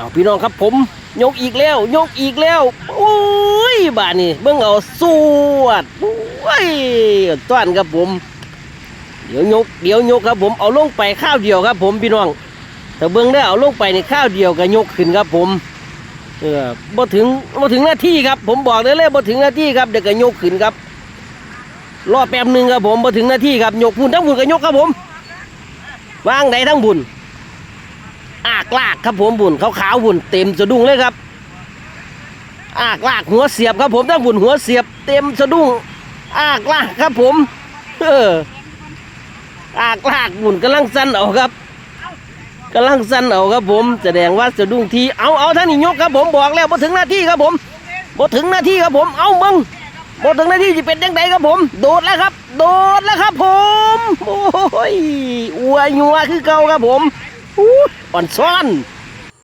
เอาพี่น้องครับผมยกอีกแล้ว ยกอีกแล้วโอ้ยบาดนี่เบิ่งเอาสวดโอ้ยต้อนครับผม เดี๋ยวยกเดี๋ยวยกครับผมเอาลงไปข้าวเดียวครับ ผมพี่น้องถ้าเบิ่งได้เอาลงไปในข้าวเดียวก็ยกขึ้นครับผมเออบ่ถึงบ่ถึงหน้าที่ครับ ผมบอกได้เลยบ่ถึงหน้าที่ครับเดี๋ยวก็ยกขึ้นครับรอแป๊บหนึ่งครับผมมาถึงหน้าที่ครับยกบุญทั้งบุญกับยกครับผมวางไหนทั้งบุญ อากลากครับผมบุญขาวขาวๆบุญเต็มสะดุ้งเลยครับ อากลากหัวเสียบครับผมทั้งบุญหัวเสียบเต็มสะดุ้ง อากลากครับผม เออ อากลากบุญกำลังสั้นเอาครับกำลังสั้นเอาครับผม แสดงว่าสะดุ้งทีเอาเอาท่านนี่ยกครับผมบอกแล้วมาถึงหน้าที่ครับผมมาถึงหน้าที่ครับผม เอามึงหมดถึงหน้าที่จะเป็นยังไงครับผม โดดแล้วครับ โดดแล้วครับผม โอ้ยอวยยัวคือเก่าครับผมอู้ อ่อนซ้อน